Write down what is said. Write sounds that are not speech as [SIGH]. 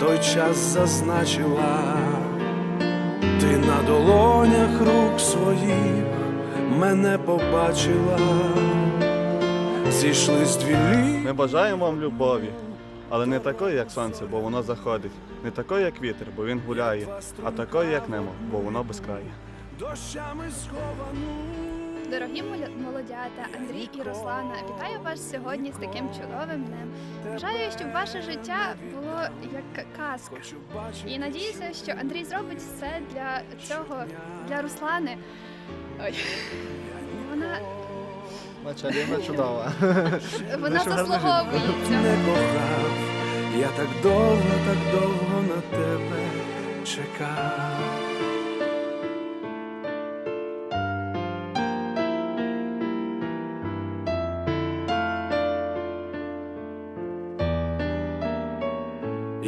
той час зазначила, ти на долонях рук своїх мене побачила, зійшлись дві лі. Ми бажаємо вам любові, але не такої, як сонце, бо воно заходить, не такої, як вітер, бо він гуляє, а такої, як небо, бо воно безкрає. дощами сховану. Дорогі молодята, Андрій і Руслана, вітаю вас сьогодні з таким чудовим днем. Бажаю, щоб ваше життя було як казка. І надіюся, що Андрій зробить все для цього, для Руслани. Ой. Вона, Началіна чудова. [LAUGHS] вона заслуговується. не кохав. Я так довго, так довго на тебе чекав.